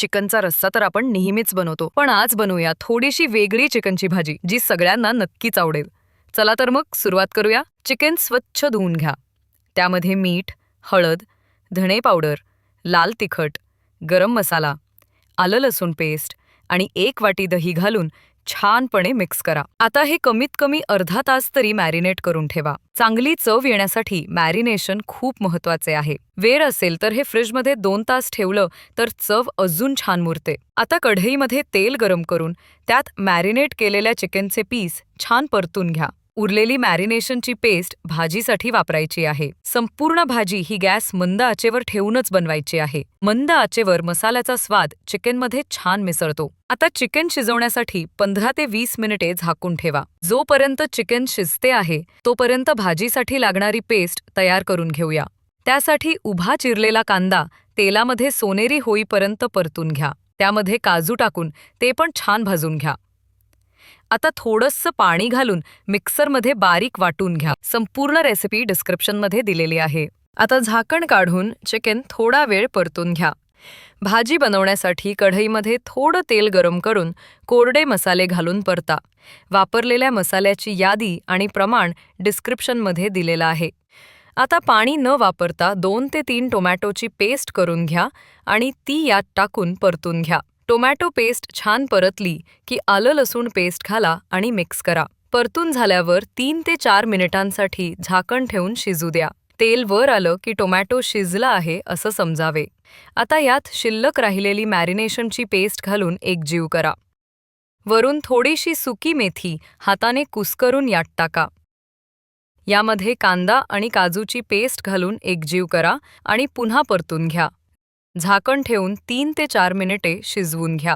चिकनचा रस्सा तर आपण नेहमीच बनवतो. पण आज बनवूया थोडीशी वेगळी चिकनची भाजी जी सगळ्यांना नक्कीच आवडेल. चला तर मग सुरुवात करूया. चिकन स्वच्छ धुवून घ्या. त्यामध्ये मीठ हळद धणे पावडर लाल तिखट गरम मसाला आलं लसूण पेस्ट आणि एक वाटी दही घालून छानपणे मिक्स करा. आता हे कमीत कमी अर्धा तास तरी मॅरिनेट करून ठेवा. चांगली चव येण्यासाठी मॅरिनेशन खूप महत्त्वाचे आहे. वेळ असेल तर हे फ्रीजमध्ये दोन तास ठेवलं तर चव अजून छान मुरते. आता कढईमध्ये तेल गरम करून त्यात मॅरिनेट केलेल्या चिकनचे पीस छान परतून घ्या. उरलेली मॅरिनेशनची पेस्ट भाजीसाठी वापरायची आहे. संपूर्ण भाजी ही गॅस मंद आचेवर ठेवूनच बनवायची आहे. मंद आचेवर मसाल्याचा स्वाद चिकनमध्ये छान मिसळतो. आता चिकन शिजवण्यासाठी पंधरा ते वीस मिनिटे झाकून ठेवा. जोपर्यंत चिकन शिजते आहे तोपर्यंत भाजीसाठी लागणारी पेस्ट तयार करून घेऊया. त्यासाठी उभा चिरलेला कांदा तेलामध्ये सोनेरी होईपर्यंत परतून घ्या. त्यामध्ये काजू टाकून ते पण छान भाजून घ्या. आता थोडंसं पाणी घालून मिक्सरमध्ये बारीक वाटून घ्या. संपूर्ण रेसिपी डिस्क्रिप्शनमध्ये दिलेली आहे. आता झाकण काढून चिकन थोडा वेळ परतून घ्या. भाजी बनवण्यासाठी कढईमध्ये थोडं तेल गरम करून कोरडे मसाले घालून परता. वापरलेल्या मसाल्याची यादी आणि प्रमाण डिस्क्रिप्शनमध्ये दिलेलं आहे. आता पाणी न वापरता दोन ते तीन टोमॅटोची पेस्ट करून घ्या आणि ती यात टाकून परतून घ्या. टोमॅटो पेस्ट छान परतली की आलं लसूण पेस्ट घाला आणि मिक्स करा. परतून झाल्यावर तीन ते चार मिनिटांसाठी झाकण ठेवून शिजू द्या. तेल वर आलं की टोमॅटो शिजला आहे असं समजावे. आता यात शिल्लक राहिलेली मॅरिनेशनची पेस्ट घालून एकजीव करा. वरून थोडीशी सुकी मेथी हाताने कुस्करून यात टाका. यामध्ये कांदा आणि काजूची पेस्ट घालून एकजीव करा आणि पुन्हा परतून घ्या. झाकण ठेवून तीन ते चार मिनिटे शिजवून घ्या.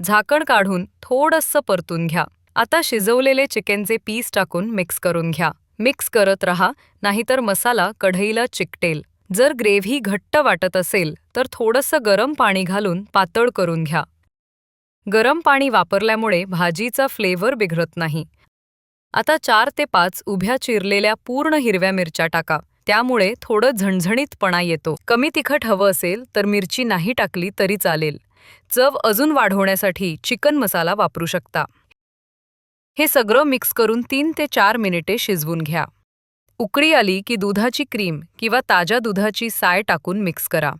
झाकण काढून थोडंसं परतून घ्या. आता शिजवलेले चिकनचे पीस टाकून मिक्स करून घ्या. मिक्स करत रहा नाहीतर मसाला कढईला चिकटेल. जर ग्रेव्ही घट्ट वाटत असेल तर थोडंसं गरम पाणी घालून पातळ करून घ्या. गरम पाणी वापरल्यामुळे भाजीचा फ्लेवर बिघडत नाही. आता चार ते पाच उभ्या चिरलेल्या पूर्ण हिरव्या मिरच्या टाका. त्यामुळे थोडं झणझणीतपणा येतो. कमी तिखट हवं असेल तर मिरची नाही टाकली तरी चालेल. चव अजून वाढवण्यासाठी चिकन मसाला वापरू शकता. हे सगळं मिक्स करून तीन ते चार मिनिटे शिजवून घ्या. उकळी आली की दुधाची क्रीम किंवा ताज्या दुधाची साय टाकून मिक्स करा.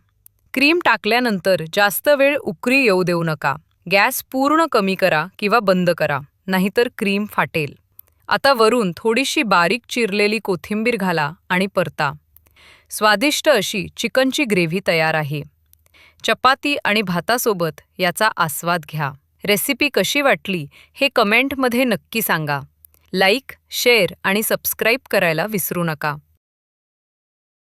क्रीम टाकल्यानंतर जास्त वेळ उकळी येऊ देऊ नका. गॅस पूर्ण कमी करा किंवा बंद करा नाहीतर क्रीम फाटेल. आता वरून थोडीशी बारीक चिरलेली कोथिंबीर घाला आणि परता. स्वादिष्ट अशी चिकनची ग्रेव्ही तयार आहे. चपाती आणि भातासोबत याचा आस्वाद घ्या. रेसिपी कशी वाटली हे कमेंटमध्ये नक्की सांगा. लाईक शेअर आणि सबस्क्राईब करायला विसरू नका.